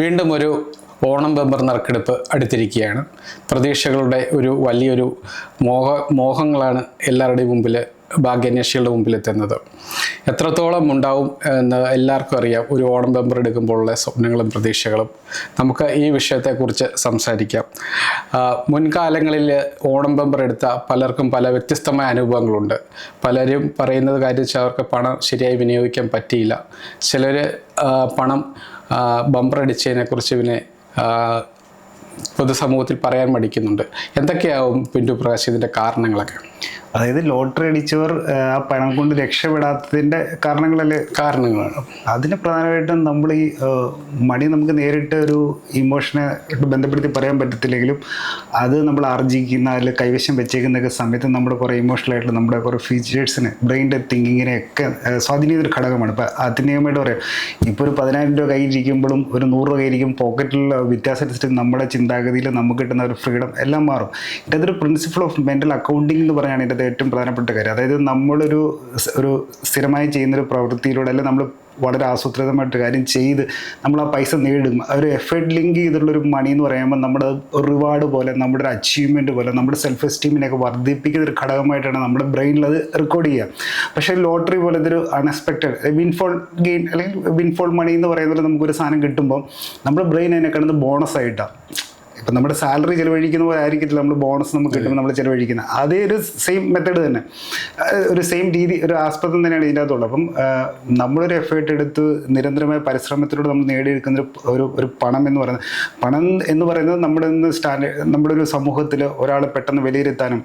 വീണ്ടും ഒരു ഓണം ബമ്പർ നറുക്കെടുപ്പ് അടുത്തിരിക്കുകയാണ്. പ്രതീക്ഷകളുടെ ഒരു വലിയൊരു മോഹ മോഹങ്ങളാണ് എല്ലാവരുടെയും മുമ്പിൽ ഭാഗ്യാന്വേഷികളുടെ മുമ്പിൽ എത്തുന്നത്. എത്രത്തോളം ഉണ്ടാവും എന്ന് എല്ലാവർക്കും അറിയാം. ഒരു ഓണം ബമ്പർ എടുക്കുമ്പോഴുള്ള സ്വപ്നങ്ങളും പ്രതീക്ഷകളും. നമുക്ക് ഈ വിഷയത്തെക്കുറിച്ച് സംസാരിക്കാം. മുൻകാലങ്ങളിൽ ഓണം ബമ്പർ എടുത്ത പലർക്കും പല വ്യത്യസ്തമായ അനുഭവങ്ങളുണ്ട്. പലരും പറയുന്നത് കാര്യം വെച്ചാൽ അവർക്ക് പണം ശരിയായി വിനിയോഗിക്കാൻ പറ്റിയില്ല. ചിലർ പണം പിന്നെ ആ, പൊതുസമൂഹത്തിൽ പറയാൻ മടിക്കുന്നുണ്ട്. എന്തൊക്കെയാവും പിന്തുപ്രകാശ് ഇതിന്റെ കാരണങ്ങളൊക്കെ? അതായത് ലോട്ടറി അടിച്ചവർ ആ, പണം കൊണ്ട് രക്ഷപ്പെടാത്തതിന്റെ കാരണങ്ങളല്ലേ കാരണങ്ങളാണ്. അതിന് പ്രധാനമായിട്ടും നമ്മൾ ഈ മണി നമുക്ക് നേരിട്ട് ഒരു ഇമോഷനെ ബന്ധപ്പെടുത്തി പറയാൻ പറ്റത്തില്ലെങ്കിലും അത് നമ്മൾ ആർജിക്കുന്ന അതിൽ കൈവശം വെച്ചേക്കുന്നൊക്കെ സമയത്ത് നമ്മുടെ കുറേ ഇമോഷണലായിട്ട് നമ്മുടെ കുറേ ഫീച്ചേഴ്സിനെ ബ്രെയിന്റെ തിങ്കിങ്ങിനെ ഒക്കെ ആ, സ്വാധീനിക്കുന്ന ഒരു ഘടകമാണ്. ഇപ്പം ആധുനികമായിട്ട് പറയാം. ഇപ്പോൾ ഒരു പതിനായിരം രൂപ കയ്യിലിരിക്കുമ്പോഴും ഒരു നൂറ് രൂപ കയ്യിരിക്കും പോക്കറ്റിലുള്ള വ്യത്യാസം അനുസരിച്ച് നമ്മുടെ ചിന്താഗതിയിൽ നമുക്ക് കിട്ടുന്ന ഒരു ഫ്രീഡം എല്ലാം മാറും. ഇതൊരു പ്രിൻസിപ്പിൾ ഓഫ് മെന്റൽ അക്കൗണ്ടിങ് എന്ന് പറയുകയാണ് ഇതിന്റെ ഏറ്റവും പ്രധാനപ്പെട്ട കാര്യം. അതായത് നമ്മളൊരു ഒരു സ്ഥിരമായി ചെയ്യുന്നൊരു പ്രവൃത്തിയിലൂടെ അല്ലെങ്കിൽ നമ്മൾ വളരെ ആസൂത്രിതമായിട്ട് കാര്യം ചെയ്ത് നമ്മൾ ആ പൈസ നേടും. ഒരു എഫേർട്ട് ലിങ്ക് ചെയ്തിട്ടുള്ളൊരു മണി എന്ന് പറയുമ്പോൾ നമ്മുടെ ഒരു റിവാർഡ് പോലെ നമ്മുടെ ഒരു അച്ചീവ്മെന്റ് പോലെ നമ്മുടെ സെൽഫ് എസ്റ്റീമിനെയൊക്കെ വർദ്ധിപ്പിക്കുന്ന ഒരു ഘടകമായിട്ടാണ് നമ്മുടെ ബ്രെയിനിൽ അത് റെക്കോർഡ് ചെയ്യുക. പക്ഷേ ലോട്ടറി പോലെ ഇതൊരു അൺഎക്സ്പെക്റ്റഡ് വിൻഫോൾ ഗെയിൻ അല്ലെങ്കിൽ വിൻഫോൾ മണി എന്ന് പറയുന്നത് നമുക്കൊരു സാധനം കിട്ടുമ്പോൾ നമ്മുടെ ബ്രെയിൻ അതിനെ കാണുന്നത് ബോണസ് ആയിട്ടാണ് ഇപ്പം നമ്മുടെ സാലറി ചിലവഴിക്കുന്ന പോലെ ആയിരിക്കത്തില്ല നമ്മൾ ബോണസ് നമുക്ക് കിട്ടുമ്പോൾ നമ്മൾ ചിലവഴിക്കുന്നത് അതേ ഒരു സെയിം മെത്തേഡ് തന്നെ. ഒരു സെയിം രീതി ഒരു ആസ്പദം തന്നെയാണ് ഇതിന്റെ അകത്തുള്ളത്. അപ്പം നമ്മളൊരു എഫേർട്ട് എടുത്ത് നിരന്തരമായ പരിശ്രമത്തിലൂടെ നമ്മൾ നേടിയെടുക്കുന്ന ഒരു ഒരു പണം എന്ന് പറയുന്നത് പണം എന്ന് പറയുന്നത് നമ്മുടെ സ്റ്റാൻഡേർഡ് നമ്മുടെ ഒരു സമൂഹത്തിൽ ഒരാളെ പെട്ടെന്ന് വിലയിരുത്താനും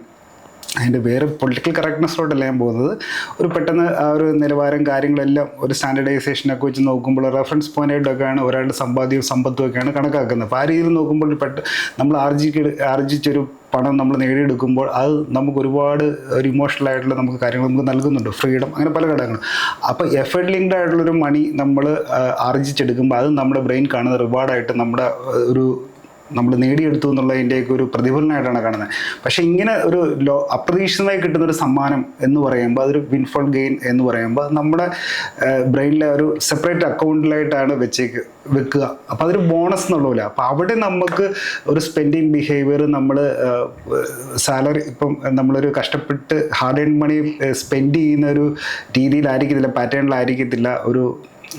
അതിന്റെ വേറെ പൊളിറ്റിക്കൽ കറക്റ്റ്നെസ്സിലോട്ടല്ല ഞാൻ പോകുന്നത്? ഒരു പെട്ടെന്ന് ആ ഒരു നിലവാരം കാര്യങ്ങളെല്ലാം ഒരു സ്റ്റാൻഡർഡൈസേഷനൊക്കെ വെച്ച് നോക്കുമ്പോൾ റെഫറൻസ് പോയിന്റായിട്ടൊക്കെയാണ് ഒരാളുടെ സമ്പാദ്യവും സമ്പത്തും ഒക്കെയാണ് കണക്കാക്കുന്നത്. അപ്പോൾ ആ രീതിയിൽ നോക്കുമ്പോൾ പെട്ട നമ്മൾ ആർജിക്ക് ആർജിച്ചൊരു പണം നമ്മൾ നേടിയെടുക്കുമ്പോൾ അത് നമുക്ക് ഒരുപാട് ഒരു ഇമോഷണൽ ആയിട്ടുള്ള നമുക്ക് കാര്യങ്ങൾ നമുക്ക് നൽകുന്നുണ്ട്. ഫ്രീഡം അങ്ങനെ പല ഘടകങ്ങളും. അപ്പോൾ എഫേർട്ട് ലിങ്ക്ഡ് ആയിട്ടുള്ളൊരു മണി നമ്മൾ ആർജിച്ചെടുക്കുമ്പോൾ അത് നമ്മുടെ ബ്രെയിൻ കാണുന്ന റിവാർഡായിട്ട് നമ്മുടെ ഒരു നമ്മൾ നേടിയെടുത്തു എന്നുള്ളതിന്റെയൊക്കെ ഒരു പ്രതിഫലനമായിട്ടാണ് കാണുന്നത്. പക്ഷേ ഇങ്ങനെ ഒരു ലോ അപ്രതീക്ഷിതമായി കിട്ടുന്ന ഒരു സമ്മാനം എന്ന് പറയുമ്പോൾ അതൊരു വിൻഫോൾ ഗെയിൻ എന്ന് പറയുമ്പോൾ നമ്മുടെ ബ്രെയിനിലെ ഒരു സെപ്പറേറ്റ് അക്കൗണ്ടിലായിട്ടാണ് വെച്ചേക്ക് വെക്കുക. അപ്പോൾ അതൊരു ബോണസ് എന്നുള്ളൂല അപ്പോൾ അവിടെ നമുക്ക് ഒരു സ്പെൻഡിങ് ബിഹേവിയർ നമ്മൾ സാലറി ഇപ്പം നമ്മളൊരു കഷ്ടപ്പെട്ട് ഹാർഡ് ഏൺ മണി സ്പെൻഡ് ചെയ്യുന്ന ഒരു രീതിയിലായിരിക്കത്തില്ല പാറ്റേണിലായിരിക്കത്തില്ല ഒരു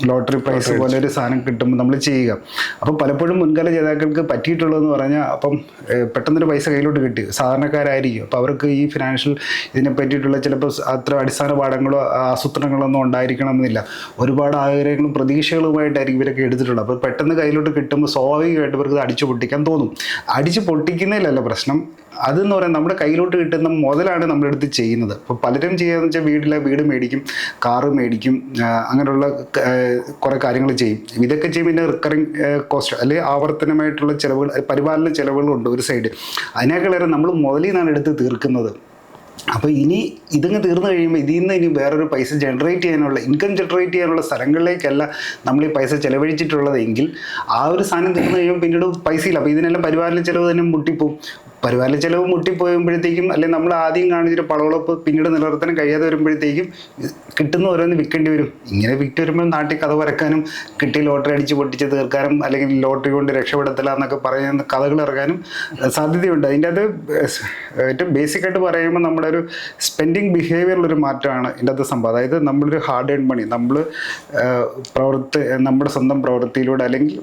ലോട്ടറി പ്രൈസ് പോലെ ഒരു സാധനം കിട്ടുമ്പോൾ നമ്മൾ ചെയ്യുക. അപ്പം പലപ്പോഴും മുൻകാല ജേതാക്കൾക്ക് പറ്റിയിട്ടുള്ളതെന്ന് പറഞ്ഞാൽ അപ്പം പെട്ടെന്നൊരു പൈസ കയ്യിലോട്ട് കിട്ടി. സാധാരണക്കാരായിരിക്കും. അപ്പോൾ അവർക്ക് ഈ ഫിനാൻഷ്യൽ ഇതിനെ പറ്റിയിട്ടുള്ള ചിലപ്പോൾ അത്ര അടിസ്ഥാന പാഠങ്ങളോ ആസൂത്രണങ്ങളോ ഒന്നും ഉണ്ടായിരിക്കണമെന്നില്ല. ഒരുപാട് ആഗ്രഹങ്ങളും പ്രതീക്ഷകളുമായിട്ടായിരിക്കും ഇവരൊക്കെ എടുത്തിട്ടുള്ളത്. അപ്പോൾ പെട്ടെന്ന് കയ്യിലോട്ട് കിട്ടുമ്പോൾ സ്വാഭാവികമായിട്ട് ഇവർക്ക് അടിച്ചു പൊട്ടിക്കാൻ തോന്നും. അടിച്ചു പൊട്ടിക്കുന്നതിലല്ല പ്രശ്നം. അതെന്ന് പറയുന്നത് നമ്മുടെ കയ്യിലോട്ട് കിട്ടുന്ന മുതലാണ് നമ്മളെടുത്ത് ചെയ്യുന്നത്. അപ്പോൾ പലരും ചെയ്യാന്ന് വെച്ചാൽ വീട്ടിലെ വീട് മേടിക്കും കാറ് മേടിക്കും അങ്ങനെയുള്ള കുറേ കാര്യങ്ങൾ ചെയ്യും. ഇതൊക്കെ ചെയ്യും പിന്നെ റിക്കറിങ് കോസ്റ്റ് അല്ലെങ്കിൽ ആവർത്തനമായിട്ടുള്ള ചിലവുകൾ പരിപാലന ചിലവുകളുണ്ട് ഒരു സൈഡ് അതിനേക്കാളേറെ നമ്മൾ മുതലിൽ നിന്നാണ് എടുത്ത് തീർക്കുന്നത്. അപ്പോൾ ഇനി ഇതങ്ങ് തീർന്നു കഴിയുമ്പോൾ ഇതിൽ നിന്ന് ഇനി വേറൊരു പൈസ ജനറേറ്റ് ചെയ്യാനുള്ള ഇൻകം ജനറേറ്റ് ചെയ്യാനുള്ള സ്ഥലങ്ങളിലേക്കല്ല നമ്മൾ ഈ പൈസ ചിലവഴിച്ചിട്ടുള്ളതെങ്കിൽ ആ ഒരു സാധനം തീർന്നു കഴിയുമ്പോൾ പിന്നീട് പൈസയില്ല. അപ്പോൾ ഇതിനെല്ലാം പരിപാലന ചിലവ് തന്നെ മുട്ടിപ്പോവും. പരിപാലന ചെലവ് മുട്ടിപ്പോയുമ്പോഴത്തേക്കും അല്ലെങ്കിൽ നമ്മൾ ആദ്യം കാണിച്ചിട്ട് പളവളപ്പ് പിന്നീട് നിലനിർത്താൻ കഴിയാതെ വരുമ്പോഴത്തേക്കും കിട്ടുന്ന ഓരോന്ന് വിൽക്കേണ്ടി വരും. ഇങ്ങനെ വിറ്റ് വരുമ്പോൾ നാട്ടിൽ കഥ വരക്കാനും കിട്ടി ലോട്ടറി അടിച്ച് പൊട്ടിച്ച് തീർക്കാനും അല്ലെങ്കിൽ ലോട്ടറി കൊണ്ട് രക്ഷപ്പെടുത്തില്ല എന്നൊക്കെ പറയുന്ന കഥകൾ ഇറക്കാനും സാധ്യതയുണ്ട്. അതിന്റെ അത് ഏറ്റവും ബേസിക് ആയിട്ട് പറയുമ്പോൾ നമ്മുടെ ഒരു സ്പെൻഡിങ് ബിഹേവിയറിലൊരു മാറ്റമാണ് ഇതിന്റെ അത് സംഭവം. അതായത് നമ്മളൊരു ഹാർഡ് ഏൺ മണി നമ്മൾ പ്രവൃത്തി നമ്മുടെ സ്വന്തം പ്രവൃത്തിയിലൂടെ അല്ലെങ്കിൽ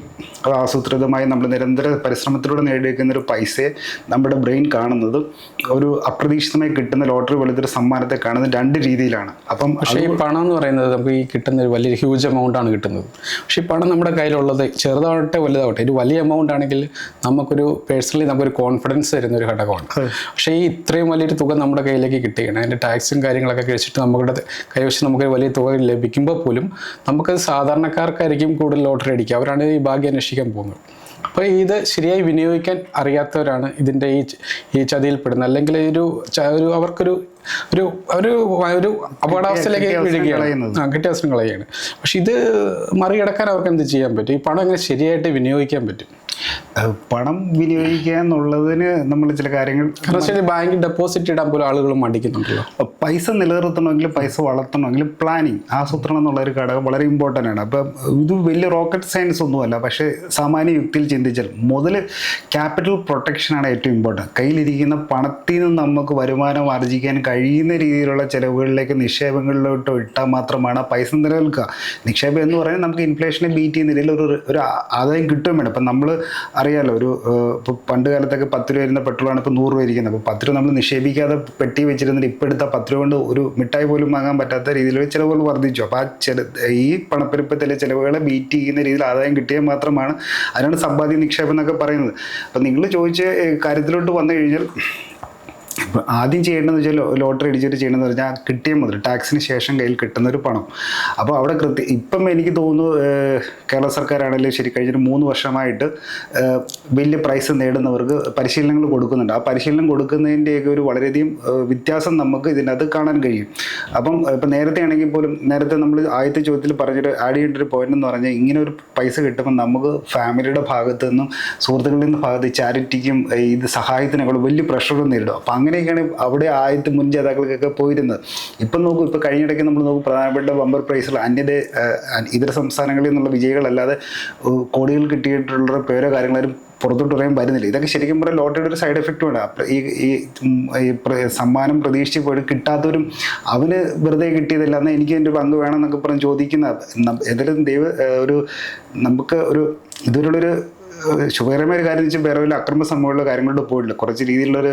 ആസൂത്രിതമായി നമ്മൾ നിരന്തര പരിശ്രമത്തിലൂടെ നേടിയെടുക്കുന്ന ഒരു പൈസയെ നമ്മുടെ ബ്രെയിൻ കാണുന്നത് ഒരു അപ്രതീക്ഷിതമായി കിട്ടുന്ന ലോട്ടറി പോലത്തെ ഒരു സമ്മാനത്തെ കാണുന്നത് രണ്ട് രീതിയിലാണ്. അപ്പം പക്ഷേ ഈ പണം എന്ന് പറയുന്നത് നമുക്ക് ഈ കിട്ടുന്ന ഒരു വലിയ ഹ്യൂജ് എമൗണ്ട് ആണ് കിട്ടുന്നത്. പക്ഷേ ഈ പണം നമ്മുടെ കയ്യിലുള്ളത് ചെറുതാവട്ടെ വലുതാവട്ടെ ഒരു വലിയ എമൗണ്ട് ആണെങ്കിൽ നമുക്കൊരു പേഴ്സണലി നമുക്കൊരു കോൺഫിഡൻസ് തരുന്ന ഒരു ഘടകമാണ് പക്ഷേ ഈ ഇത്രയും വലിയൊരു തുക നമ്മുടെ കയ്യിലേക്ക് കിട്ടുകയാണ്. അതിന്റെ ടാക്സും കാര്യങ്ങളൊക്കെ കഴിച്ചിട്ട് നമ്മുടെ കൈവശം നമുക്ക് വലിയ തുക ലഭിക്കുമ്പോൾ പോലും നമുക്കത് സാധാരണക്കാർക്കായിരിക്കും കൂടുതൽ ലോട്ടറി അടിക്കുക. അവരാണ് ഈ ഭാഗ്യം അന്വേഷിക്കാൻ പോകുന്നത്. അപ്പോൾ ഇത് ശരിയായി വിനിയോഗിക്കാൻ അറിയാത്തവരാണ് ഇതിന്റെ ഈ ഈ ചതിയിൽപ്പെടുന്നത്. അല്ലെങ്കിൽ ഒരു ഒരു അവർക്കൊരു ഒരു ഒരു ഒരു അപകടാവസ്ഥയിലേക്ക് വിഴുകയാണ്. കിട്ടിയ അവസരം കളയുകയാണ്. പക്ഷെ ഇത് മറികടക്കാൻ അവർക്ക് എന്ത് ചെയ്യാൻ പറ്റും? ഈ പണം എങ്ങനെ ശരിയായിട്ട് വിനിയോഗിക്കാൻ പറ്റും? പണം വിനിയോഗിക്കുക എന്നുള്ളതിന് നമ്മൾ ചില കാര്യങ്ങൾ കാരണം ബാങ്കിൽ ഡെപ്പോസിറ്റ് ഇടാൻ പോലും ആളുകൾ മടിക്കുന്നുണ്ടല്ലോ. പൈസ നിലനിർത്തണമെങ്കിലും പൈസ വളർത്തണമെങ്കിൽ പ്ലാനിങ് ആസൂത്രണം എന്നുള്ള ഒരു ഘടകം വളരെ ഇമ്പോർട്ടന്റ് ആണ്. അപ്പം ഇത് വലിയ റോക്കറ്റ് സയൻസ് ഒന്നുമല്ല പക്ഷേ സാമാന്യ യുക്തിയിൽ ചിന്തിച്ചാൽ മുതൽ ക്യാപിറ്റൽ പ്രൊട്ടക്ഷനാണ് ഏറ്റവും ഇമ്പോർട്ടന്റ് കയ്യിലിരിക്കുന്ന പണത്തിൽ നിന്ന് നമുക്ക് വരുമാനം ആർജിക്കാൻ കഴിയുന്ന രീതിയിലുള്ള ചിലവുകളിലേക്ക് നിക്ഷേപങ്ങളിലോട്ട് ഇട്ടാൽ മാത്രമാണ് പൈസ നിലനിൽക്കുക. നിക്ഷേപം എന്ന് പറയുന്നത് നമുക്ക് ഇൻഫ്ലേഷനെ ബീറ്റ് ചെയ്യുന്ന രീതിയിൽ ഒരു ഒരു ആദായം കിട്ടുകയും വേണം. അപ്പം നമ്മൾ അറിയാലോ ഒരു ഇപ്പോൾ പണ്ട് കാലത്തൊക്കെ പത്ത് രൂപ വരുന്ന പെട്രോളാണ് ഇപ്പോൾ നൂറ് രൂപ ഇരിക്കുന്നത്. അപ്പോൾ പത്ത് രൂപ നമ്മൾ നിക്ഷേപിക്കാതെ പെട്ടി വെച്ചിരുന്നിട്ട് ഇപ്പോൾ എടുത്ത പത്ത് രൂപ കൊണ്ട് ഒരു മിഠായി പോലും വാങ്ങാൻ പറ്റാത്ത രീതിയിൽ ചിലവുകൾ വർദ്ധിച്ചു. അപ്പോൾ ആ ചില ഈ പണപ്പെരുപ്പത്തിലെ ചിലവുകളെ ബീറ്റ് ചെയ്യുന്ന രീതിയിൽ ആദായം കിട്ടിയാൽ മാത്രമാണ് അതിനാണ് സമ്പാദ്യ നിക്ഷേപം എന്നൊക്കെ പറയുന്നത്. അപ്പോൾ നിങ്ങൾ ചോദിച്ച കാര്യത്തിലോട്ട് വന്നു കഴിഞ്ഞാൽ ഇപ്പം ആദ്യം ചെയ്യേണ്ടതെന്ന് വെച്ചാൽ ലോട്ടറി അടിച്ചിട്ട് ചെയ്യണമെന്ന് പറഞ്ഞാൽ കിട്ടിയ മുതൽ ടാക്സിന് ശേഷം കയ്യിൽ കിട്ടുന്ന ഒരു പണം. അപ്പോൾ അവിടെ കൃത്യം ഇപ്പം എനിക്ക് തോന്നുന്നു കേരള സർക്കാരാണെങ്കിലും ശരി കഴിഞ്ഞൊരു മൂന്ന് വർഷമായിട്ട് വലിയ പ്രൈസ് നേടുന്നവർക്ക് പരിശീലനങ്ങൾ കൊടുക്കുന്നുണ്ട്. ആ പരിശീലനം കൊടുക്കുന്നതിന്റെയൊക്കെ ഒരു വളരെയധികം വ്യത്യാസം നമുക്ക് ഇതിനകത്ത് കാണാൻ കഴിയും. അപ്പം ഇപ്പം നേരത്തെ ആണെങ്കിൽ പോലും നേരത്തെ നമ്മൾ ആദ്യത്തെ ചോദ്യത്തിൽ പറഞ്ഞൊരു ആഡ് ചെയ്യേണ്ട ഒരു പോയിന്റ് എന്ന് പറഞ്ഞാൽ ഇങ്ങനെ ഒരു പൈസ കിട്ടുമ്പോൾ നമുക്ക് ഫാമിലിയുടെ ഭാഗത്തു നിന്നും സുഹൃത്തുക്കളിൽ നിന്ന് ഭാഗത്ത് ചാരിറ്റിക്കും ഇത് സഹായത്തിനൊക്കെ വലിയ പ്രഷറും നേരിടും. അപ്പം അങ്ങനെയൊക്കെയാണ് അവിടെ ആദ്യത്തെ മുൻ ജേതാക്കൾക്കൊക്കെ പോയിരുന്നത്. ഇപ്പം നോക്കൂ ഇപ്പോൾ കഴിഞ്ഞിടയ്ക്ക് നമ്മൾ നോക്കും പ്രധാനപ്പെട്ട ബമ്പർ പ്രൈസുകൾ അന്യത ഏഹ്, ഇതര സംസ്ഥാനങ്ങളിൽ നിന്നുള്ള വിജയികളല്ലാതെ കോടികൾ കിട്ടിയിട്ടുള്ള പേരോ കാര്യങ്ങളും പുറത്തോട്ട് പറയാൻ വരുന്നില്ല. ഇതൊക്കെ ശരിക്കും പറഞ്ഞാൽ ലോട്ടറിയുടെ ഒരു സൈഡ് എഫക്റ്റുമാണ് ഈ ഈ സമ്മാനം പ്രതീക്ഷിച്ച് പോയിട്ട് കിട്ടാത്തവരും അവന് വെറുതെ കിട്ടിയതല്ല എന്നാൽ എനിക്ക് എന്റെ പങ്ക് വേണം എന്നൊക്കെ പറഞ്ഞ് ചോദിക്കുന്ന എന്തായാലും ദൈവ ഒരു നമുക്ക് ഒരു ഇതുവരെയുള്ളൊരു ഏഹ്, ശുഭകരമായ ഒരു കാര്യം വെച്ചാൽ വേറെ വല്ല അക്രമ സംഭവമുള്ള കാര്യങ്ങളോട് പോയിട്ടില്ല. കുറച്ച് രീതിയിലുള്ളൊരു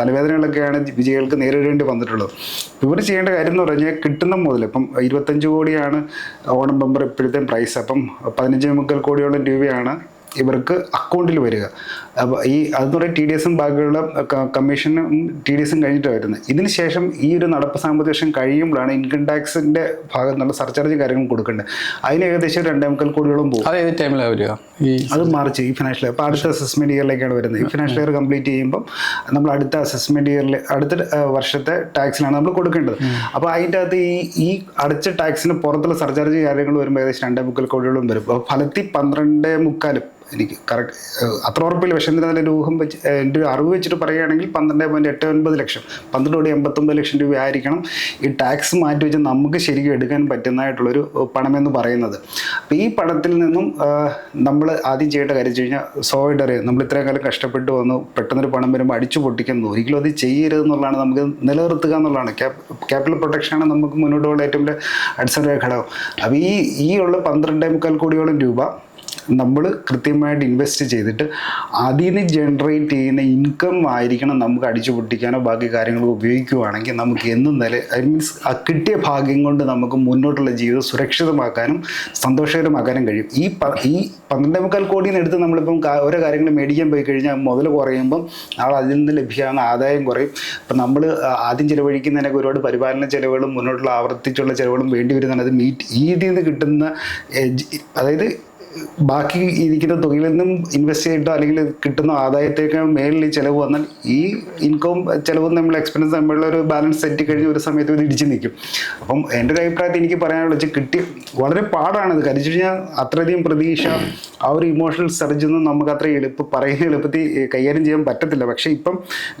തലവേദനകളൊക്കെയാണ് വിജയികൾക്ക് നേരിടേണ്ടി വന്നിട്ടുള്ളത്. ഇവർ ചെയ്യേണ്ട കാര്യം എന്ന് പറഞ്ഞാൽ കിട്ടുന്ന മുതൽ ഇപ്പം ഇരുപത്തഞ്ച് കോടിയാണ് ഓണം ബമ്പർ ഇപ്പോഴത്തെ പ്രൈസ് അപ്പം പതിനഞ്ച് മുക്കാൽ കോടിയോളം രൂപയാണ് ഇവർക്ക് അക്കൗണ്ടിൽ വരിക. അപ്പോൾ ഈ അതെന്ന് പറയുക ടി ഡി എസും ബാക്കിയുള്ള കമ്മീഷനും ടി ഡി എസും കഴിഞ്ഞിട്ടാണ് വരുന്നത് ഇതിന് ശേഷം ഈ ഒരു നടപ്പ് സാമ്പത്തിക വർഷം കഴിയുമ്പോഴാണ് ഇൻകം ടാക്സിന്റെ ഭാഗത്ത് നിന്നുള്ള സർചാർജ് കാര്യങ്ങൾ കൊടുക്കേണ്ടത്. അതിന് ഏകദേശം രണ്ടേ മുക്കാൽ കോടിയോളം പോകും. അത് ഏത് ടൈമിലാണ് വരിക? അത് മാർച്ച് ഈ ഫിനാൻഷ്യൽ ഇയർ അപ്പോൾ അടുത്ത അസസ്മെന്റ് ഇയറിലേക്കാണ് വരുന്നത്. ഈ ഫിനാൻഷ്യൽ ഇയർ കംപ്ലീറ്റ് ചെയ്യുമ്പം നമ്മൾ അടുത്ത അസസ്മെന്റ് ഇയറിൽ അടുത്ത വർഷത്തെ ടാക്സിലാണ് നമ്മൾ കൊടുക്കേണ്ടത്. അപ്പോൾ അതിന്റെ അകത്ത് ഈ ഈ അടച്ച ടാക്സിന് പുറത്തുള്ള സർചാർജ് കാര്യങ്ങൾ വരുമ്പോൾ ഏകദേശം രണ്ടേ മുക്കാൽ കോടിയോളം വരും. അപ്പോൾ ഫലത്തിൽ പന്ത്രണ്ടേ മുക്കാലും എനിക്ക് കറക്റ്റ് അത്ര ഉറപ്പില്ല. പക്ഷേ എന്തിനാ ലൂഹം രൂപം വെച്ച് എന്റെ ഒരു അറിവ് വെച്ചിട്ട് പറയുകയാണെങ്കിൽ പന്ത്രണ്ട് പോയിന്റ് എട്ട് ഒൻപത് ലക്ഷം. പന്ത്രണ്ട് കോടി എൺപത്തൊമ്പത് ലക്ഷം രൂപ ആയിരിക്കണം ഈ ടാക്സ് മാറ്റി വെച്ച് നമുക്ക് ശരിക്കും എടുക്കാൻ പറ്റുന്നതായിട്ടുള്ളൊരു പണമെന്ന് പറയുന്നത്. അപ്പോൾ ഈ പണത്തിൽ നിന്നും നമ്മൾ ആദ്യം ചെയ്യേണ്ട കാര്യം വെച്ച് കഴിഞ്ഞാൽ സോയിഡർ നമ്മൾ ഇത്രയും കാലം കഷ്ടപ്പെട്ട് വന്നു പെട്ടെന്നൊരു പണം വരുമ്പോൾ അടിച്ചു പൊട്ടിക്കുന്നു. ഒരിക്കലും അത് ചെയ്യരുത് എന്നുള്ളതാണ് നമുക്ക് നിലനിർത്തുക എന്നുള്ളതാണ്. ക്യാപിറ്റൽ പ്രൊട്ടക്ഷനാണ് നമുക്ക് മുന്നോട്ടുള്ള ഏറ്റവും വലിയ അടിസ്ഥാന ഘടകം. അപ്പോൾ ഈ ഈ ഉള്ള പന്ത്രണ്ടേ മുക്കാൽ കോടിയോളം രൂപ നമ്മൾ കൃത്യമായിട്ട് ഇൻവെസ്റ്റ് ചെയ്തിട്ട് അതിൽ നിന്ന് ജനറേറ്റ് ചെയ്യുന്ന ഇൻകം ആയിരിക്കണം നമുക്ക് അടിച്ചു പൊട്ടിക്കാനോ ബാക്കി കാര്യങ്ങളോ ഉപയോഗിക്കുകയാണെങ്കിൽ നമുക്ക് എന്നും നില ഐ മീൻസ് ആ കിട്ടിയ ഭാഗ്യം കൊണ്ട് നമുക്ക് മുന്നോട്ടുള്ള ജീവിതം സുരക്ഷിതമാക്കാനും സന്തോഷകരമാക്കാനും കഴിയും. ഈ പ ഈ പന്ത്രണ്ടേ മുക്കാൽ കോടിയിൽ നിന്ന് എടുത്ത് നമ്മളിപ്പം ഓരോ കാര്യങ്ങൾ മേടിക്കാൻ പോയി കഴിഞ്ഞാൽ മുതൽ കുറയുമ്പം ആൾ അതിൽ നിന്ന് ലഭിക്കാവുന്ന ആദായം കുറയും. ഇപ്പം നമ്മൾ ആദ്യം ചിലവഴിക്കുന്നതിനൊക്കെ ഒരുപാട് പരിപാലന ചിലവുകളും മുന്നോട്ടുള്ള ആവർത്തിച്ചുള്ള ചിലവുകളും വേണ്ടി വരുന്നതാണ്. അത് മീറ്റ് ഈ ഇതിൽ നിന്ന് കിട്ടുന്ന അതായത് ബാക്കി ഇരിക്കുന്ന തുകയിൽ നിന്നും ഇൻവെസ്റ്റ് ചെയ്തിട്ടോ അല്ലെങ്കിൽ കിട്ടുന്ന ആദായത്തേക്കാൾ മേളിൽ ചിലവ് വന്നാൽ ഈ ഇൻകം ചിലവും നമ്മൾ എക്സ്പെൻസ് തമ്മിലുള്ള ഒരു ബാലൻസ് സെറ്റ് കഴിഞ്ഞ ഒരു സമയത്ത് ഇത് ഇടിച്ച് നിൽക്കും. അപ്പം എന്റെ ഒരു അഭിപ്രായത്തിൽ എനിക്ക് പറയാനുള്ളത് വെച്ചാൽ കിട്ടി വളരെ പാടാണിത് കാര്യം വെച്ച് കഴിഞ്ഞാൽ അത്രയധികം പ്രതീക്ഷ ആ ഒരു ഇമോഷണൽ സർജ് ഒന്നും നമുക്ക് അത്ര എളുപ്പം പറയുന്ന എളുപ്പത്തിൽ കൈകാര്യം ചെയ്യാൻ പറ്റത്തില്ല. പക്ഷേ ഇപ്പം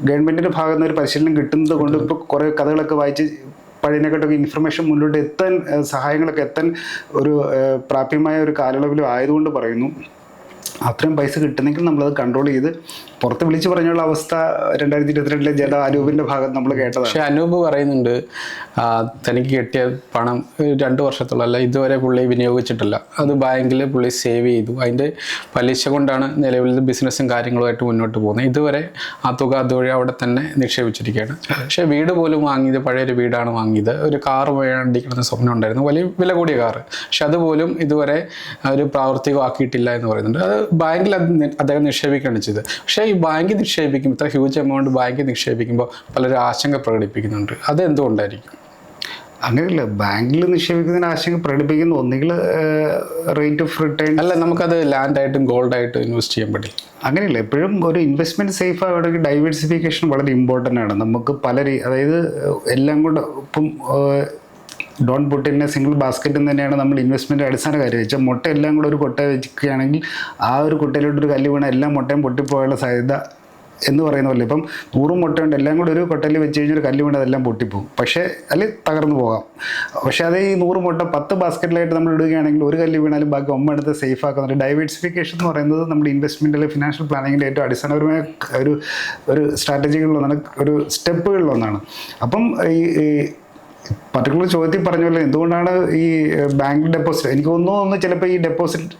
ഗവൺമെന്റിന്റെ ഭാഗത്തുനിന്ന് ഒരു പരിശീലനം കിട്ടുന്നത് കൊണ്ട് ഇപ്പോൾ കുറേ കഥകളൊക്കെ വായിച്ച് പഴയതിനെക്കാട്ടൊക്കെ ഇൻഫർമേഷൻ മുന്നോട്ട് എത്താൻ സഹായങ്ങളൊക്കെ എത്താൻ ഒരു പ്രാപ്യമായ ഒരു കാലയളവിലും ആയതുകൊണ്ട് പറയുന്നു. അത്രയും പൈസ കിട്ടുന്നെങ്കിൽ നമ്മളത് കൺട്രോൾ ചെയ്ത് പുറത്ത് വിളിച്ചു പറഞ്ഞുള്ള അവസ്ഥ രണ്ടായിരത്തി ഇരുപത്തിരണ്ടിലെ ജല അനൂപിന്റെ ഭാഗം നമ്മൾ കേട്ടതാണ്. പക്ഷെ അനൂപ് പറയുന്നുണ്ട് തനിക്ക് കിട്ടിയ പണം രണ്ടു വർഷത്തോളം വർഷത്തോളമല്ല ഇതുവരെ പുള്ളി വിനിയോഗിച്ചിട്ടില്ല. അത് ബാങ്കിൽ പുള്ളി സേവ് ചെയ്തു. അതിന്റെ പലിശ കൊണ്ടാണ് നിലവിൽ ബിസിനസ്സും കാര്യങ്ങളുമായിട്ട് മുന്നോട്ട് പോകുന്നത്. ഇതുവരെ ആ തുക അതുവഴി അവിടെ തന്നെ നിക്ഷേപിച്ചിരിക്കുകയാണ്. പക്ഷേ വീട് പോലും വാങ്ങിയത് പഴയൊരു വീടാണ് വാങ്ങിയത്. ഒരു കാറ് മേടിക്കണമെന്ന് സ്വപ്നം ഉണ്ടായിരുന്നു. വലിയ വില കൂടിയ കാറ്. പക്ഷെ അതുപോലും ഇതുവരെ ഒരു പ്രാവർത്തികമാക്കിയിട്ടില്ല എന്ന് പറയുന്നുണ്ട്. അത് ബാങ്കിൽ അദ്ദേഹം നിക്ഷേപിക്കുകയാണ് ചെയ്തത്. പക്ഷേ ഈ ബാങ്കിൽ നിക്ഷേപിക്കും ഇത്ര ഹ്യൂജ് എമൗണ്ട് ബാങ്കിൽ നിക്ഷേപിക്കുമ്പോൾ പലരും ആശങ്ക പ്രകടിപ്പിക്കുന്നുണ്ട്. അത് എന്തുകൊണ്ടായിരിക്കും അങ്ങനെയല്ല ബാങ്കിൽ നിക്ഷേപിക്കുന്നതിന് ആശങ്ക പ്രകടിപ്പിക്കുന്ന ഒന്നുകിൽ റേറ്റ് ഓഫ് റിട്ടേൺ അല്ല നമുക്കത് ലാൻഡായിട്ടും ഗോൾഡായിട്ടും ഇൻവെസ്റ്റ് ചെയ്യാൻ പറ്റില്ല. അങ്ങനെയല്ല എപ്പോഴും ഒരു ഇൻവെസ്റ്റ്മെന്റ് സേഫ് ആവുകയാണെങ്കിൽ ഡൈവേഴ്സിഫിക്കേഷൻ വളരെ ഇമ്പോർട്ടന്റ് ആണ്. നമുക്ക് പല അതായത് എല്ലാം കൂടെ ഇപ്പം ഡോൺ പുട്ടിനെ സിംഗിൾ ബാസ്ക്കറ്റ് തന്നെയാണ് നമ്മൾ ഇൻവെസ്റ്റ്മെന്റ് അടിസ്ഥാന കാര്യം വെച്ചാൽ മുട്ട എല്ലാം കൂടെ ഒരു കൊട്ട വെക്കുകയാണെങ്കിൽ ആ ഒരു കൊട്ടയിലോട്ട് ഒരു കല്ല് വീണ എല്ലാ മുട്ടയും പൊട്ടിപ്പോകാനുള്ള സാധ്യത എന്ന് പറയുന്ന പോലെ. ഇപ്പം നൂറും മുട്ടയുണ്ട് എല്ലാം കൂടെ ഒരു കൊട്ടയിൽ വെച്ച് കഴിഞ്ഞാൽ ഒരു കല്ല് വീണ് അതെല്ലാം പൊട്ടിപ്പോകും. പക്ഷേ അതിൽ തകർന്നു പോകാം. പക്ഷേ അതേ ഈ നൂറ് മുട്ട പത്ത് ബാസ്ക്കറ്റിലായിട്ട് നമ്മൾ ഇടുകയാണെങ്കിൽ ഒരു കല്ല് വീണാലും ബാക്കി ഒമ്പ എടുത്ത് സേഫ് ആക്കുന്നുണ്ട് ഡൈവേഴ്സിഫിക്കേഷൻ എന്ന് പറയുന്നത് നമ്മുടെ ഇൻവെസ്റ്റ്മെന്റിലെ ഫിനാൻഷ്യൽ പ്ലാനിങ്ങിന്റെ ഏറ്റവും അടിസ്ഥാനപരമായ ഒരു ഒരു സ്ട്രാറ്റജികളിലൊന്നാണ് ഒരു സ്റ്റെപ്പുകളിലൊന്നാണ് അപ്പം ഈ പർട്ടിക്കുലർ ചോദ്യത്തിൽ പറഞ്ഞ പോലെ എന്തുകൊണ്ടാണ് ഈ ബാങ്ക് ഡെപ്പോസിറ്റ് എനിക്ക് ഒന്നും ഒന്ന് ചിലപ്പോൾ ഈ ഡെപ്പോസിറ്റ്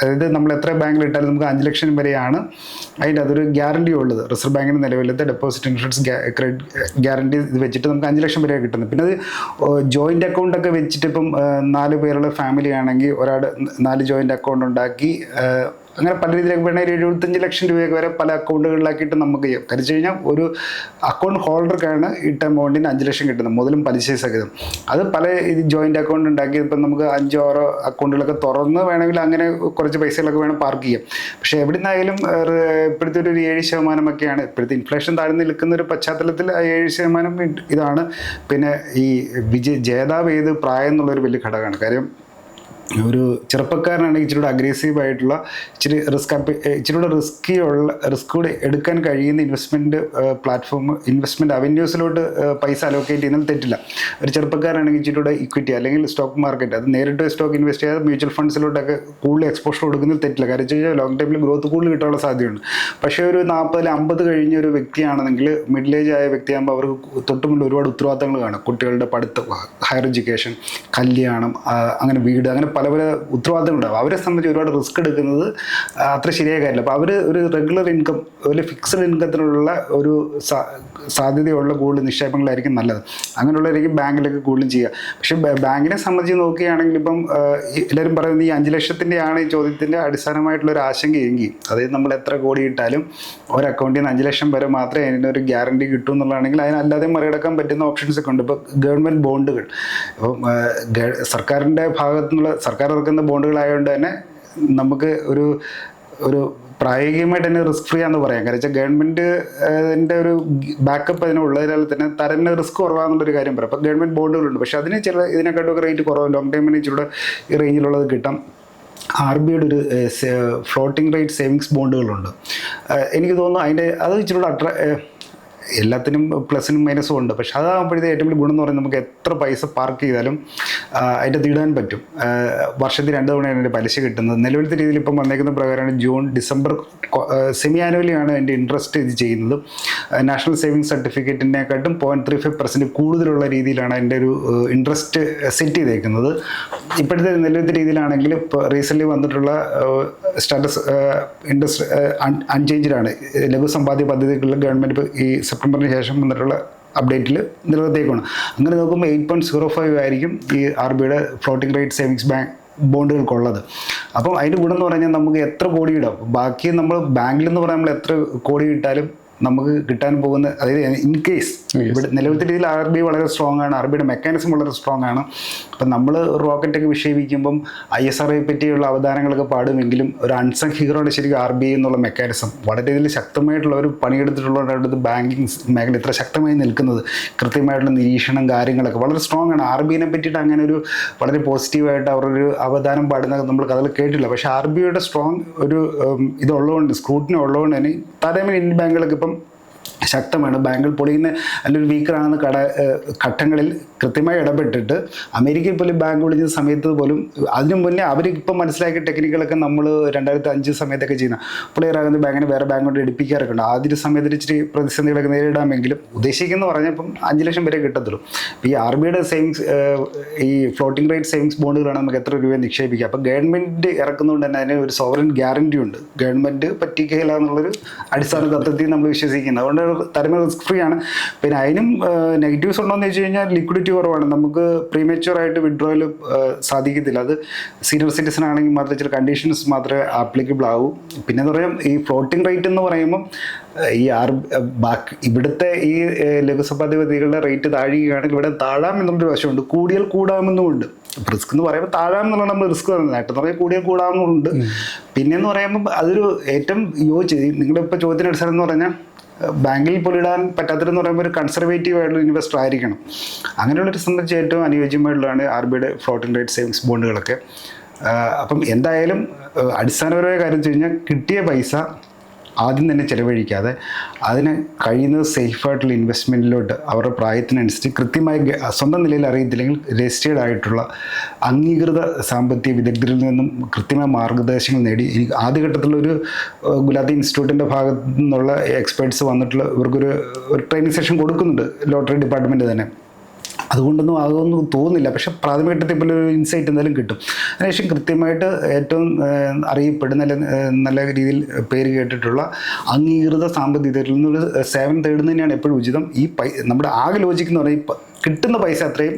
അതായത് നമ്മൾ എത്ര ബാങ്കിൽ ഇട്ടാലും നമുക്ക് അഞ്ച് ലക്ഷം വരെയാണ് അതിന്റെ അതൊരു ഗ്യാരണ്ടി ഉള്ളത്. റിസർവ് ബാങ്കിന്റെ നിലവിലത്തെ ഡെപ്പോസിറ്റ് ഇൻഷുറൻസ് ക്രെഡിറ്റ് ഗ്യാരണ്ടി ഇത് വെച്ചിട്ട് നമുക്ക് അഞ്ച് ലക്ഷം വരെ കിട്ടുന്നത്. പിന്നെ അത് ജോയിന്റ് അക്കൗണ്ട് ഒക്കെ വെച്ചിട്ട് ഇപ്പം നാല് പേരുള്ള ഫാമിലി ആണെങ്കിൽ ഒരാൾ നാല് ജോയിന്റ് അക്കൗണ്ട് ഉണ്ടാക്കി അങ്ങനെ പല രീതിയിലേക്ക് വേണമെങ്കിൽ എഴുപത്തഞ്ച് ലക്ഷം രൂപയൊക്കെ വരെ പല അക്കൗണ്ടുകളിലാക്കിയിട്ട് നമുക്ക് ചെയ്യാം കരിച്ചു കഴിഞ്ഞാൽ ഒരു അക്കൗണ്ട് ഹോൾഡർക്കാണ് ഈ ഇട്ട എമൗണ്ടിന് അഞ്ച് ലക്ഷം കിട്ടുന്നത് മുതലും പലിശ സഹിതം. അത് പല ഇത് ജോയിന്റ് അക്കൗണ്ട് ഉണ്ടാക്കി ഇപ്പം നമുക്ക് അഞ്ചോ ആറോ അക്കൗണ്ടുകളൊക്കെ തുറന്ന് വേണമെങ്കിൽ അങ്ങനെ കുറച്ച് പൈസകളൊക്കെ വേണം പാർക്ക് ചെയ്യാം. പക്ഷേ എവിടെ നിന്നായാലും ഇപ്പോഴത്തെ ഒരു ഏഴ് ശതമാനമൊക്കെയാണ്. ഇപ്പോഴത്തെ ഇൻഫ്ലേഷൻ താഴ്ന്നു നിൽക്കുന്ന ഒരു പശ്ചാത്തലത്തിൽ ഏഴ് ശതമാനം ഇതാണ്. പിന്നെ ഈ വിജയ ജേതാവ് ഏത് പ്രായം എന്നുള്ളൊരു വലിയ ഘടകമാണ്. കാര്യം ഒരു ചെറുപ്പക്കാരനാണെങ്കിൽ ഇച്ചിരി കൂടെ അഗ്രസീവ് ആയിട്ടുള്ള ഇച്ചിരി റിസ്ക് ഇച്ചിരി കൂടെ റിസ്കി ഉള്ള റിസ്ക് കൂടെ എടുക്കാൻ കഴിയുന്ന ഇൻവെസ്റ്റ്മെന്റ് പ്ലാറ്റ്ഫോം ഇൻവെസ്റ്റ്മെന്റ് അവന്യൂസിലോട്ട് പൈസ അലോക്കേറ്റ് ചെയ്യുന്നതിൽ തെറ്റില്ല. ഒരു ചെറുപ്പക്കാരനാണെങ്കിൽ ഇച്ചിരി കൂടെ ഇക്വിറ്റി അല്ലെങ്കിൽ സ്റ്റോക്ക് മാർക്കറ്റ് അത് നേരിട്ട് സ്റ്റോക്ക് ഇൻവെസ്റ്റ് ചെയ്യാതെ മ്യൂച്വൽ ഫണ്ട്സിലോട്ടൊക്കെ കൂടുതൽ എക്സ്പോഷർ കൊടുക്കുന്നതിൽ തെറ്റില്ല. കാര്യം വെച്ച് കഴിഞ്ഞാൽ ലോങ് ടൈമിൽ ഗ്രോത്ത് കൂടുതൽ കിട്ടാനുള്ള സാധ്യതയുണ്ട്. പക്ഷേ ഒരു നാൽപ്പതിൽ അമ്പത് കഴിഞ്ഞ ഒരു വ്യക്തിയാണെങ്കിൽ മിഡിൽ ഏജ് ആയ വ്യക്തിയാകുമ്പോൾ അവർക്ക് തൊട്ടുമുള്ള ഒരുപാട് ഉത്തരവാദിത്തങ്ങൾ കാണും. കുട്ടികളുടെ പഠിത്തം ഹയർ എഡ്യൂക്കേഷൻ കല്യാണം അങ്ങനെ വീട് അങ്ങനെ പല പല ഉത്തരവാദിത്തങ്ങളുണ്ടാവും. അവരെ സംബന്ധിച്ച് ഒരുപാട് റിസ്ക് എടുക്കുന്നത് അത്ര ശരിയായ കാര്യമില്ല. അപ്പോൾ അവർ ഒരു റെഗുലർ ഇൻകം ഒരു ഫിക്സഡ് ഇൻകത്തിനുള്ള ഒരു സാധ്യതയുള്ള കൂടുതൽ നിക്ഷേപങ്ങളായിരിക്കും നല്ലത്. അങ്ങനെയുള്ളവരായിരിക്കും ബാങ്കിലൊക്കെ കൂടുതലും ചെയ്യുക. പക്ഷേ ബാങ്കിനെ സംബന്ധിച്ച് നോക്കുകയാണെങ്കിൽ ഇപ്പം എല്ലാവരും പറയുന്നത് ഈ അഞ്ച് ലക്ഷത്തിന്റെയാണ് ഈ ചോദ്യത്തിന്റെ അടിസ്ഥാനമായിട്ടുള്ള ഒരു ആശങ്കയെങ്കിൽ അതായത് നമ്മൾ എത്ര കോടി ഇട്ടാലും ഒരു അക്കൗണ്ടിൽ നിന്ന് അഞ്ച് ലക്ഷം വരെ മാത്രമേ അതിന്റെ ഒരു ഗ്യാരണ്ടി കിട്ടൂ എന്നുള്ളതാണെങ്കിൽ അതിനല്ലാതെ മറികടക്കാൻ പറ്റുന്ന ഓപ്ഷൻസ് ഒക്കെ ഉണ്ട്. ഇപ്പോൾ ഗവൺമെന്റ് ബോണ്ടുകൾ. ഇപ്പം സർക്കാരിന്റെ ഭാഗത്തു നിന്നുള്ള സർക്കാർ ഇറക്കുന്ന ബോണ്ടുകളായതുകൊണ്ട് തന്നെ നമുക്ക് ഒരു ഒരു പ്രായോഗികമായിട്ട് തന്നെ റിസ്ക് ഫ്രീ ആണെന്ന് പറയാം. കാരണം വെച്ചാൽ ഗവൺമെന്റ് അതിന്റെ ഒരു ബാക്കപ്പ് അതിനുള്ളതിനാൽ തന്നെ തരുന്ന റിസ്ക് കുറവാണെന്നുള്ളൊരു കാര്യം പറയാം. അപ്പോൾ ഗവൺമെന്റ് ബോണ്ടുകളുണ്ട്. പക്ഷേ അതിന് ചില ഇതിനെക്കാട്ടൊക്കെ റേറ്റ് കുറവ്. ലോങ് ടൈമിന് ഇച്ചിരി ഈ റേഞ്ചിലുള്ളത് കിട്ടാം. ആർ ബി ഐയുടെ ഒരു ഫ്ലോട്ടിംഗ് റേറ്റ് സേവിങ്സ് ബോണ്ടുകളുണ്ട്. എനിക്ക് തോന്നുന്നു അതിന്റെ അത് ഇച്ചിരി കൂടെ അട്രാ എല്ലാത്തിനും പ്ലസിനും മൈനസും ഉണ്ട്. പക്ഷെ അതാകുമ്പോഴത്തെ ഏറ്റവും വലിയ ഗുണം എന്ന് പറയുന്നത് നമുക്ക് എത്ര പൈസ പാർക്ക് ചെയ്താലും അതിന്റെ തീടാൻ പറ്റും. വർഷത്തിൽ രണ്ട് തവണയാണ് എന്റെ പലിശ കിട്ടുന്നത്. നിലവിലത്തെ രീതിയിൽ ഇപ്പം വന്നേക്കുന്ന പ്രകാരമാണ് ജൂൺ ഡിസംബർ സെമി ആനുവലിയാണ് എന്റെ ഇൻട്രസ്റ്റ് ഇത് ചെയ്യുന്നത്. നാഷണൽ സേവിങ്സ് സർട്ടിഫിക്കറ്റിനെക്കാട്ടും പോയിന്റ് ത്രീ ഫൈവ് പെർസെന്റ് കൂടുതലുള്ള രീതിയിലാണ് എന്റെ ഒരു ഇൻട്രസ്റ്റ് സെറ്റ് ചെയ്തേക്കുന്നത്. ഇപ്പോഴത്തെ നിലവിലത്തെ രീതിയിലാണെങ്കിൽ ഇപ്പോൾ റീസെന്റ്ലി വന്നിട്ടുള്ള സ്റ്റാറ്റസ് ഇൻട്രസ്റ്റ് അൺചേഞ്ച്ഡാണ് ലഘു സമ്പാദ്യ പദ്ധതികളിൽ ഗവൺമെന്റ് ഈ സെപ്റ്റംബറിന് ശേഷം വന്നിട്ടുള്ള അപ്ഡേറ്റിൽ നിലനിർത്തേക്കാണ് അങ്ങനെ നോക്കുമ്പോൾ എയ്റ്റ് പോയിന്റ് സീറോ ഫൈവ് ആയിരിക്കും ഈ ആർ ബിയുടെ ഫ്ലോട്ടിംഗ് റേറ്റ് സേവിങ്സ് ബാങ്ക് ബോണ്ടുകൾക്കുള്ളത് അപ്പം അതിന്റെ ഗുണം എന്ന് പറഞ്ഞാൽ നമുക്ക് എത്ര കോടി ഇടാം ബാക്കി നമ്മൾ ബാങ്കിൽ എന്ന് പറഞ്ഞാൽ നമ്മൾ എത്ര കോടി ഇട്ടാലും നമുക്ക് കിട്ടാൻ പോകുന്ന അതായത് ഇൻ കേസ് ഇവിടെ നിലവിലത്തെ രീതിയിൽ ആർ ബി വളരെ സ്ട്രോങ് ആണ്. ആർ ബിയുടെ മെക്കാനിസം വളരെ സ്ട്രോങ് ആണ്. അപ്പം നമ്മൾ റോക്കറ്റൊക്കെ വിക്ഷേപിക്കുമ്പം ഐ എസ് ആർ പറ്റിയുള്ള അവതാരങ്ങളൊക്കെ പാടുമെങ്കിലും ഒരു അൺസങ് ഹീറോയുടെ ശരിക്കും ആർ ബി എന്നുള്ള മെക്കാനിസം വളരെ ഇതിൽ ശക്തമായിട്ടുള്ള ഒരു പണിയെടുത്തിട്ടുള്ളവരുടെ ബാങ്കിങ് മേഖല ഇത്ര ശക്തമായി നിൽക്കുന്നത്. കൃത്യമായിട്ടുള്ള നിരീക്ഷണം കാര്യങ്ങളൊക്കെ വളരെ സ്ട്രോങ് ആണ്. ആർ ബിനെ പറ്റിയിട്ട് അങ്ങനെ ഒരു വളരെ പോസിറ്റീവായിട്ട് അവരൊരു അവതാരം പാടുന്ന നമ്മൾ കഥകൾ കേട്ടില്ല പക്ഷേ ആർ ബിയുടെ സ്ട്രോങ് ഒരു ഇതുള്ളതുകൊണ്ട് സ്ക്രൂട്ടിനുള്ളതുകൊണ്ട് തന്നെ താരതമ്യം ഇന്ത്യൻ ബാങ്കുകളൊക്കെ ഇപ്പം ശക്തമാണ്. ബാങ്കിൽ പൊളിയുന്ന അല്ലെങ്കിൽ വീക്കറാണെന്ന് കട ഘട്ടങ്ങളിൽ കൃത്യമായി ഇടപെട്ടിട്ട് അമേരിക്കയിൽ പോലും ബാങ്ക് പൊളിഞ്ഞ സമയത്ത് പോലും അതിനു മുന്നേ അവർ ഇപ്പം മനസ്സിലാക്കിയ ടെക്നിക്കുകളൊക്കെ നമ്മൾ രണ്ടായിരത്തി അഞ്ച് സമയത്തൊക്കെ ചെയ്യുന്ന പ്ലെയർ ആകുന്ന ബാങ്കിനെ വേറെ ബാങ്ക് കൊണ്ട് എടുപ്പിക്കാറൊക്കെ ഉണ്ട്. ആദ്യ സമയത്ത് ഇച്ചിരി പ്രതിസന്ധികളൊക്കെ നേരിടാമെങ്കിലും ഉദ്ദേശിക്കുന്ന പറഞ്ഞപ്പം അഞ്ച് ലക്ഷം വരെ കിട്ടത്തുള്ളൂ. ഈ ആർ ബിയുടെ സേവിങ്സ് ഈ ഫ്ലോട്ടിംഗ് റേറ്റ് സേവിങ്സ് ബോണ്ടുകളാണ് നമുക്ക് എത്ര രൂപ നിക്ഷേപിക്കുക അപ്പോൾ ഗവൺമെന്റ് ഇറക്കുന്നതുകൊണ്ട് തന്നെ അതിന് ഒരു സോവറിൻ ഗ്യാരണ്ടി ഉണ്ട്. ഗവൺമെന്റ് പറ്റിക്കില്ല എന്നുള്ളൊരു അടിസ്ഥാന തത്വത്തിൽ നമ്മൾ വിശ്വസിക്കുന്നത്. അതുകൊണ്ട് തരുന്ന റിസ്ക് ഫ്രീ ആണ്. പിന്നെ അതിനും നെഗറ്റീവ്സ് ഉണ്ടോ എന്ന് വെച്ച് കഴിഞ്ഞാൽ ലിക്വിഡിറ്റി കുറവാണ്. നമുക്ക് പ്രീമേച്ചുവർ ആയിട്ട് വിഡ്രോയിൽ സാധിക്കത്തില്ല. അത് സീനിയർ സിറ്റിസൺ ആണെങ്കിൽ മാത്രമേ ചില കണ്ടീഷൻസ് മാത്രമേ ആപ്ലിക്കബിൾ ആവൂ. പിന്നെ എന്ന് പറയാം ഈ ഫ്ലോട്ടിംഗ് റേറ്റ് എന്ന് പറയുമ്പം ഈ ആർ ബാക്കി ഇവിടുത്തെ ഈ ലഘുസഭാധിപതികളുടെ റേറ്റ് താഴുകയാണെങ്കിൽ ഇവിടെ താഴാം എന്നുള്ളൊരു വശമുണ്ട്. കൂടിയാൽ കൂടാമെന്നുമുണ്ട് റിസ്ക് എന്ന് പറയുമ്പോൾ താഴാമെന്നുള്ള നമ്മൾ റിസ്ക് തന്നെ നേട്ടം എന്ന് പറഞ്ഞാൽ കൂടിയാൽ കൂടാമെന്നുണ്ട് പിന്നെന്ന് പറയുമ്പോൾ അതൊരു ഏറ്റവും യോജിച്ചത് നിങ്ങളിപ്പോൾ ചോദ്യത്തിന് അടിസ്ഥാനം എന്ന് പറഞ്ഞാൽ ബാങ്കിൽ പൊലിടാൻ പറ്റാത്തതെന്ന് പറയുമ്പോൾ ഒരു കൺസർവേറ്റീവ് ആയിട്ടുള്ള ഇൻവെസ്റ്റർ ആയിരിക്കണം. അങ്ങനെയുള്ളൊരു സംബന്ധിച്ച് ഏറ്റവും അനുയോജ്യമായിട്ടുള്ളതാണ് ആർ ബിയുടെ ഫ്ലോട്ടിംഗ് റേറ്റ് സേവിങ്സ് ബോണ്ടുകളൊക്കെ അപ്പം എന്തായാലും അടിസ്ഥാനപരമായ കാര്യം വെച്ച് കഴിഞ്ഞാൽ കിട്ടിയ പൈസ ആദ്യം തന്നെ ചിലവഴിക്കാതെ അതിന് കഴിയുന്നത് സേഫായിട്ടുള്ള ഇൻവെസ്റ്റ്മെന്റിലോട്ട് അവരുടെ പ്രായത്തിനനുസരിച്ച് കൃത്യമായി സ്വന്തം നിലയിൽ അറിയത്തില്ലെങ്കിൽ രജിസ്റ്റേർഡ് ആയിട്ടുള്ള അംഗീകൃത സാമ്പത്തിക വിദഗ്ധരിൽ നിന്നും കൃത്യമായ മാർഗനിർദ്ദേശങ്ങൾ നേടി. എനിക്ക് ആദ്യഘട്ടത്തിലൊരു ഗുലാത്തി ഇൻസ്റ്റിറ്റ്യൂട്ടിന്റെ ഭാഗത്തു നിന്നുള്ള എക്സ്പേർട്സ് വന്നിട്ടുള്ള ഇവർക്കൊരു ഒരു ട്രെയിനിങ് സെഷൻ കൊടുക്കുന്നുണ്ട്. ലോട്ടറി ഡിപ്പാർട്ട്മെന്റ് തന്നെ. അതുകൊണ്ടൊന്നും അതൊന്നും തോന്നില്ല പക്ഷെ പ്രാഥമിക ഘട്ടത്തിൽ ഇപ്പോൾ ഒരു ഇൻസൈറ്റ് എന്തായാലും കിട്ടും. അതിനുശേഷം കൃത്യമായിട്ട് ഏറ്റവും അറിയപ്പെടുന്ന നല്ല രീതിയിൽ പേര് കേട്ടിട്ടുള്ള അംഗീകൃത സാമ്പത്തികത്തിൽ നിന്നൊരു സേവനം തേടുന്നതിനാണ് എപ്പോഴും ഉചിതം. ഈ നമ്മുടെ ആകെ ലോജിക്ക് എന്ന് പറഞ്ഞാൽ കിട്ടുന്ന പൈസ അത്രയും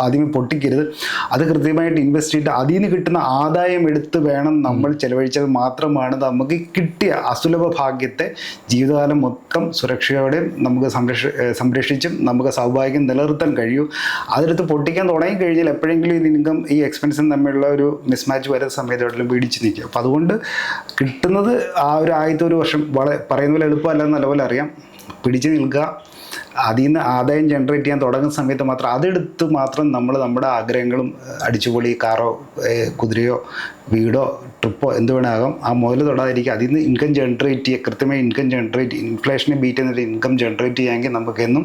ആദ്യം പൊട്ടിക്കരുത്. അത് കൃത്യമായിട്ട് ഇൻവെസ്റ്റ് ചെയ്തിട്ട് അതിൽ നിന്ന് കിട്ടുന്ന ആദായം എടുത്ത് വേണം നമ്മൾ ചെലവഴിച്ചത് മാത്രമാണ് നമുക്ക് കിട്ടിയ അസുലഭ ഭാഗ്യത്തെ ജീവിതകാലം മൊത്തം സുരക്ഷയോടെയും നമുക്ക് സംരക്ഷ സംരക്ഷിച്ചും നമുക്ക് സൗഭാഗ്യം നിലനിർത്താൻ കഴിയൂ. അതെടുത്ത് പൊട്ടിക്കാൻ തുടങ്ങി കഴിഞ്ഞാൽ എപ്പോഴെങ്കിലും ഈ ഇൻകം ഈ എക്സ്പെൻസും തമ്മിലുള്ള ഒരു മിസ്മാച്ച് വരുന്ന സമയത്ത് എവിടെയും നിൽക്കും അപ്പോൾ അതുകൊണ്ട് കിട്ടുന്നത് ആ ഒരു ആദ്യത്തെ ഒരു വർഷം വളരെ പറയുന്ന പോലെ എളുപ്പമല്ല നല്ലപോലെ അറിയാം. പിടിച്ചു നിൽക്കുക. അതിൽ നിന്ന് ആദായം ജനറേറ്റ് ചെയ്യാൻ തുടങ്ങുന്ന സമയത്ത് മാത്രം അതെടുത്ത് മാത്രം നമ്മൾ നമ്മുടെ ആഗ്രഹങ്ങളും അടിച്ചുപൊളി കാറോ കുതിരയോ വീടോ ട്രിപ്പോ എന്ത് വേണമാകാം ആ മുതൽ തൊടാതിരിക്കുക. അതിൽ നിന്ന് ഇൻകം ജനറേറ്റ് ചെയ്യുക. കൃത്യമായി ഇൻകം ജനറേറ്റ് ഇൻഫ്ലേഷനെ ബീറ്റ് ചെയ്യുന്ന ഇൻകം ജനറേറ്റ് ചെയ്യാമെങ്കിൽ നമുക്കെന്നും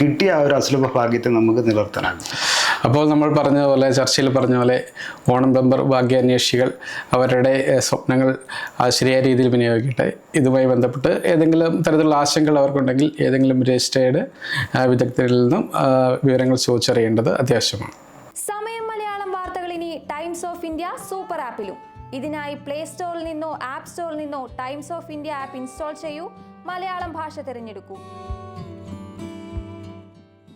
കിട്ടിയ ആ ഒരു അസുലഭ ഭാഗ്യത്തെ നമുക്ക് നിലനിർത്താനാകും. അപ്പോൾ നമ്മൾ പറഞ്ഞതുപോലെ ചർച്ചയിൽ പറഞ്ഞ പോലെ ഓണം ബംബർ ഭാഗ്യാന്വേഷികൾ അവരുടെ സ്വപ്നങ്ങൾ ശരിയായ രീതിയിൽ വിനിയോഗിക്കട്ടെ. ഇതുമായി ബന്ധപ്പെട്ട് ഏതെങ്കിലും തരത്തിലുള്ള ആശങ്കകൾ അവർക്കുണ്ടെങ്കിൽ ഏതെങ്കിലും രജിസ്റ്റേഡ് വിദഗ്ധരിൽ നിന്നും വിവരങ്ങൾ ചോദിച്ചറിയേണ്ടത് അത്യാവശ്യമാണ്. സമയം മലയാളം വാർത്തകൾ ഇനി ടൈംസ് ഓഫ് ഇന്ത്യ സൂപ്പർ ആപ്പിലും. ഇതിനായി പ്ലേ സ്റ്റോറിൽ നിന്നോ ആപ്പ് സ്റ്റോറിൽ നിന്നോ Times of India app install ചെയ്യൂ. മലയാളം ഭാഷ തിരഞ്ഞെടുക്കൂ.